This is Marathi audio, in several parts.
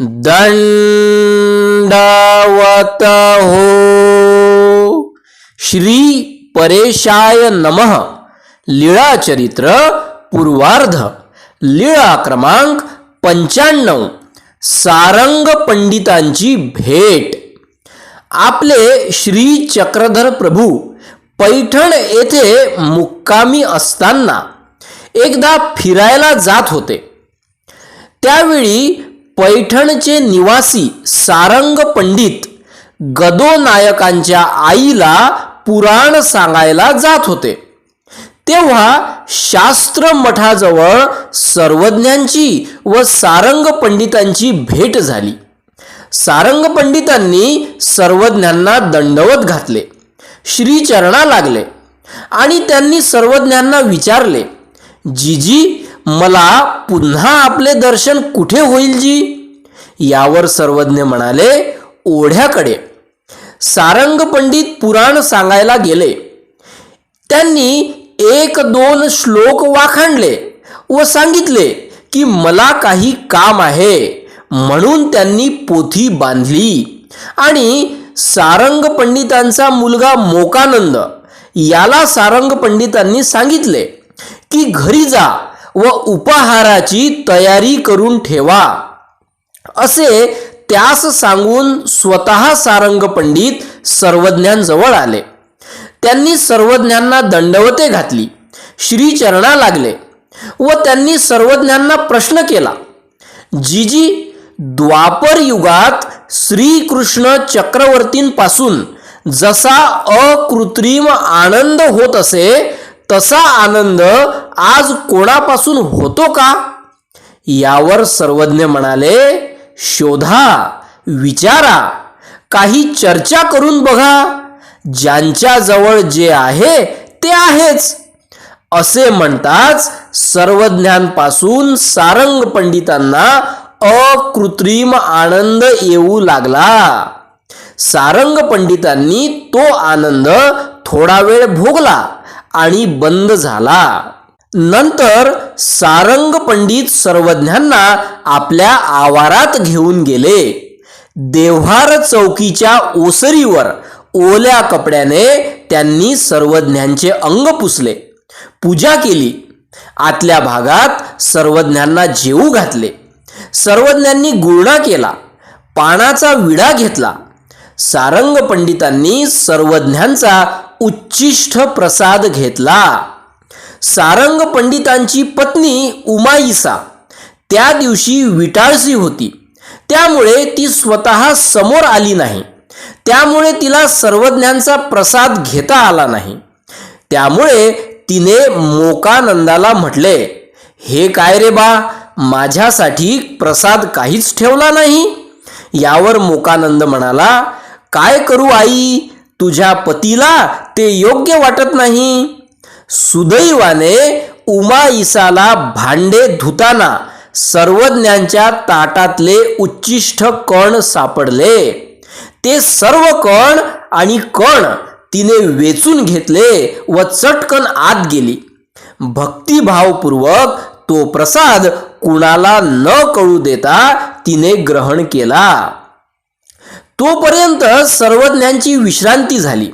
दंडवत हो श्री परेशाय नमः। लीळा चरित्र पूर्वार्ध। लीळा क्रमांक पंच्याण्णव। सारंग पंडितांची भेट। आपले श्री चक्रधर प्रभू पैठण येथे मुक्कामी असताना एकदा फिरायला जात होते. त्यावेळी पैठणचे निवासी सारंग पंडित गदो नायकांच्या आईला पुराण सांगायला जात होते. तेव्हा शास्त्र मठाजवळ सर्वज्ञांची व सारंग पंडितांची भेट झाली. सारंग पंडितांनी सर्वज्ञांना दंडवत घातले श्रीचरणा लागले आणि त्यांनी सर्वज्ञांना विचारले जीजी मला पुन्हा आपले दर्शन कुठे होईल जी? यावर सर्वज्ञ म्हणाले ओढ्याकडे. सारंग पंडित पुराण सांगायला गेले. त्यांनी एक दोन श्लोक वाखाणले व सांगितले की मला काही काम आहे. म्हणून त्यांनी पोथी बांधली. आणि सारंग पंडितांचा मुलगा मोकानंद याला सारंग पंडितांनी सांगितले की घरी जा व उपाहाराची तयारी करून ठेवा. असे त्यास सांगून स्वतः सारंग पंडित सर्वज्ञांजवळ आले. त्यांनी सर्वज्ञांना दंडवते घातली. श्रीचरणा लागले व त्यांनी सर्वज्ञांना प्रश्न केला. जीजी द्वापर युगात श्रीकृष्ण चक्रवर्तींपासून जसा अकृत्रिम आनंद होत असे तसा आनंद आज कोणापासून होतो का? यावर सर्वज्ञ म्हणाले शोधा विचारा काही चर्चा करून बघा. ज्यांच्या जवळ जे आहे ते आहेच. असे म्हणताच सर्वज्ञांपासून सारंग पंडितांना अकृत्रिम आनंद येऊ लागला. सारंग पंडितांनी तो आनंद थोडा वेळ भोगला आणि बंद झाला. नंतर सारंग पंडित सर्वज्ञांना आपल्या आवारात घेऊन गेले. देव्हार चौकीच्या ओसरीवर ओल्या कपड्याने त्यांनी सर्वज्ञांचे अंग पुसले. पूजा केली. आतल्या भागात सर्वज्ञांना जेवू घातले. सर्वज्ञांनी गुळणा केला. पानाचा विडा घेतला. सारंग पंडितांनी सर्वज्ञांचा उच्चिष्ठ प्रसाद घेतला. सारंग पंडितांची पत्नी उमाईसा त्या दिवशी विटाळसी होती. त्यामुळे ती स्वतः समोर आली नाही. त्यामुळे तिला सर्वज्ञांचा प्रसाद घेता आला नाही. त्यामुळे तिने मोकानंदाला म्हटले हे काय रे बा माझ्यासाठी प्रसाद काहीच ठेवला नाही? यावर मोकानंद म्हणाला काय करू आई तुझ्या पतीला ते योग्य वाटत नाही. सुदैवाने उमा इसाला भांडे धुताना सर्वज्ञांच्या ताटातले उच्चिष्ठ कण सापडले. ते सर्व कण आणि कण तिने वेचून घेतले व चटकन आत गेली. भक्तिभावपूर्वक तो प्रसाद कुणाला न कळू देता तिने ग्रहण केला. तोपर्यंत सर्वज्ञांची विश्रांती झाली.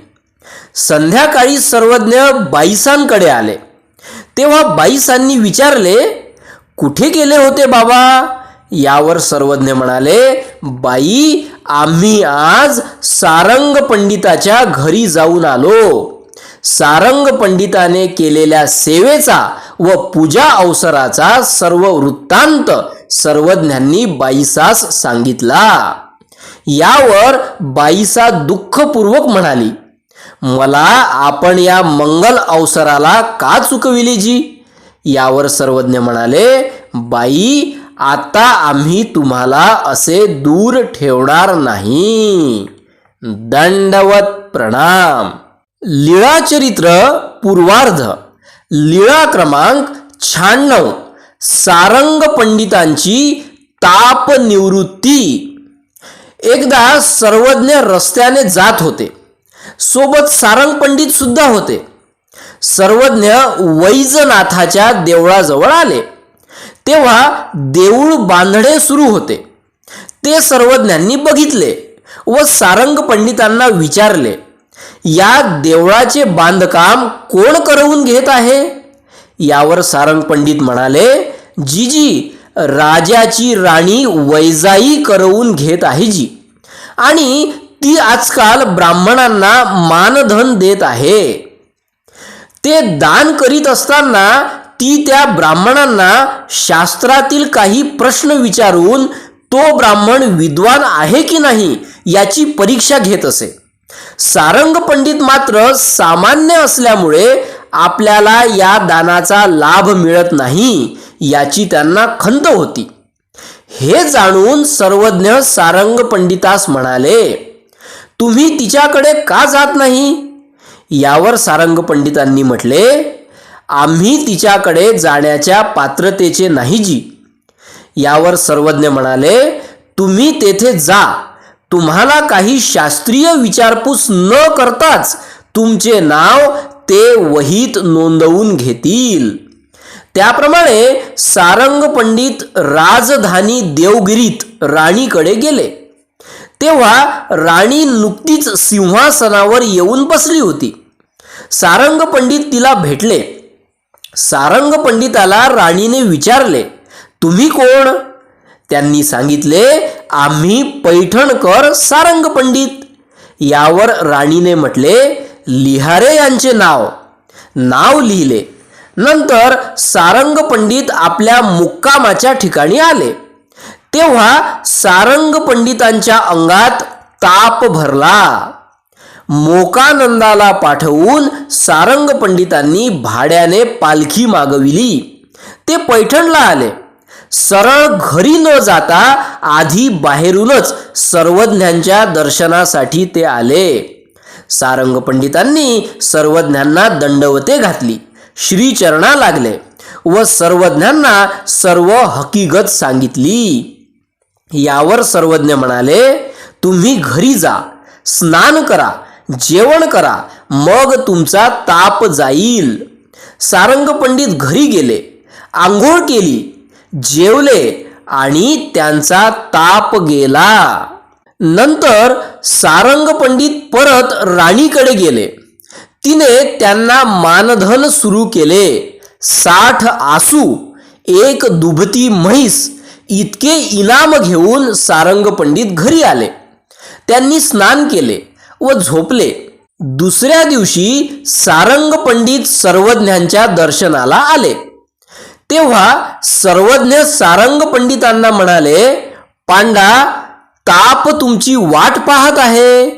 संध्याकाळी सर्वज्ञ बाईसांकडे आले. तेव्हा बाईसांनी विचारले कुठे गेले होते बाबा? यावर सर्वज्ञ म्हणाले बाई आम्ही आज सारंग पंडिताच्या घरी जाऊन आलो. सारंग पंडिताने केलेल्या सेवेचा व पूजा अवसराचा सर्व वृत्तांत सर्वज्ञांनी बाईसास सांगितला. यावर बाईसा दुःखपूर्वक म्हणाली मला आपण या मंगल अवसराला का चुकविली जी? यावर सर्वज्ञ म्हणाले बाई आता आम्ही तुम्हाला असे दूर ठेवणार नाही. दंडवत प्रणाम. लीळाचरित्र पूर्वार्ध. लीळा क्रमांक शहाण्णव सारंग पंडितांची ताप निवृत्ती एकदा सर्वज्ञ रस्त्याने जात होते. सोबत सारंग पंडित सुद्धा होते. सर्वज्ञ वैजनाथाच्या देवळाजवळ आले. तेव्हा देऊळ बांधणे सुरू होते. ते सर्वज्ञांनी बघितले व सारंग पंडितांना विचारले या देवळाचे बांधकाम कोण करवून घेत आहे? यावर सारंग पंडित म्हणाले जीजी राजाची राणी वैजाई करवून घेत आहे जी. आणि ती आजकाल ब्राह्मणांना मानधन देत आहे. ते दान करीत असताना ती त्या ब्राह्मणांना शास्त्रातील काही प्रश्न विचारून तो ब्राह्मण विद्वान आहे की नाही याची परीक्षा घेत असे. सारंग पंडित मात्र सामान्य असल्यामुळे आपल्याला या दानाचा लाभ मिळत नाही याची त्यांना खंत होती. हे जाणून सर्वज्ञ सारंग पंडितास म्हणाले तुम्ही तिच्याकडे का जात नाही? यावर सारंग पंडितांनी म्हटले आम्ही तिच्याकडे जाण्याच्या पात्रतेचे नाही जी. यावर सर्वज्ञ म्हणाले तुम्ही तेथे जा. तुम्हाला काही शास्त्रीय विचारपूस न करताच तुमचे नाव ते वहीत नोंदवून घेतील. त्याप्रमाणे सारंग पंडित राजधानी देवगिरीत राणीकडे गेले. तेव्हा राणी नुकतीच सिंहासनावर येऊन बसली होती. सारंग पंडित तिला भेटले. सारंग पंडिताला राणीने विचारले तुम्ही कोण? त्यांनी सांगितले आम्ही पैठणकर सारंग पंडित. यावर राणीने म्हटले लिहारे यांचे नाव. नाव लिहिले. नंतर सारंग पंडित आपल्या मुक्कामाच्या ठिकाणी आले. तेव्हा सारंग पंडितांच्या अंगात ताप भरला. मोकानंदाला पाठवून सारंग पंडितांनी भाड्याने पालखी मागविली. ते पैठणला आले. सरळ घरी न जाता आधी बाहेरूनच सर्वज्ञांच्या दर्शनासाठी ते आले. सारंग पंडितांनी सर्वज्ञांना दंडवते घातली. श्रीचरणा लागले व सर्वज्ञांना सर्व हकीकत सांगितली. यावर सर्वज्ञ म्हणाले तुम्ही घरी जा स्नान करा जेवण करा मग तुमचा ताप जाईल. सारंग पंडित घरी गेले आंघोळ केली जेवले आणि त्यांचा ताप गेला. नंतर सारंग पंडित परत राणीकडे गेले. तिने त्यांना मानधन सुरू केले. साठ आसू एक दुभती म्हैस इतके इनाम घेऊन सारंग पंडित घरी आले. त्यांनी स्नान केले व झोपले. दुसऱ्या दिवशी सारंग पंडित सर्वज्ञांच्या दर्शनाला आले. तेव्हा सर्वज्ञ सारंग पंडितांना म्हणाले पांडा ताप तुमची वाट पाहत आहे.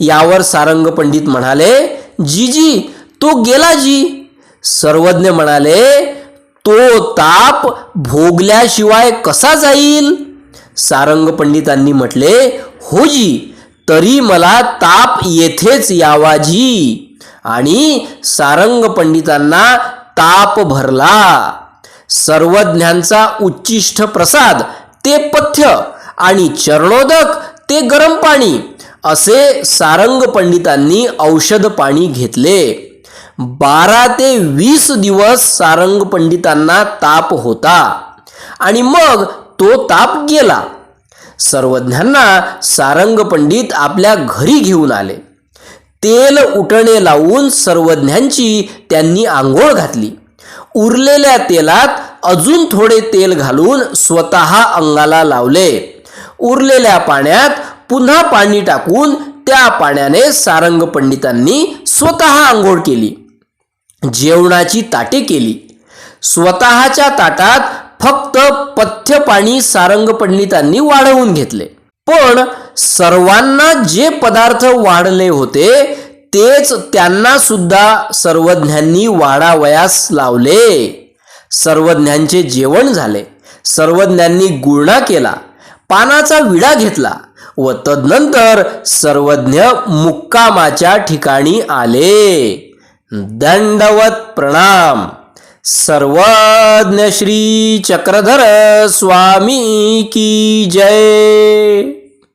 यावर सारंग पंडित म्हणाले जी जी तो गेला जी. सर्वज्ञ म्हणाले तो ताप भोगल्याशिवाय कसा जाईल? सारंग पंडितांनी म्हटले हो जी तरी मला ताप येथेच यावाजी आणि सारंग पंडितांना ताप भरला. सर्वज्ञांचा उच्चिष्ट प्रसाद ते पथ्य आणि चरणोदक ते गरम पाणी असे सारंग पंडितांनी औषध पाणी घेतले. बारा ते वीस दिवस सारंग पंडितांना ताप होता. आणि मग तो ताप गेला. सर्वज्ञांना सारंग पंडित आपल्या घरी घेऊन आले. तेल उटणे लावून सर्वज्ञांची त्यांनी आंघोळ घातली. उरलेल्या तेलात अजून थोडे तेल घालून स्वतः अंगाला लावले. उरलेल्या पाण्यात पुन्हा पाणी टाकून त्या पाण्याने सारंग पंडितांनी स्वतः आंघोळ केली. जेवणाची ताटे केली. स्वतःच्या ताटात फक्त पथ्य पाणी सारंग पंडितांनी वाढवून घेतले. पण सर्वांना जे पदार्थ वाढले होते तेच त्यांना सुद्धा सर्वज्ञांनी वाढावयास लावले. सर्वज्ञांचे जेवण झाले. सर्वज्ञांनी गुळणा केला. पानाचा विडा घेतला व तदनंतर सर्वज्ञ मुक्कामाच्या ठिकाणी आले. दंडवत प्रणाम. सर्वज्ञ श्री चक्रधर स्वामी की जय.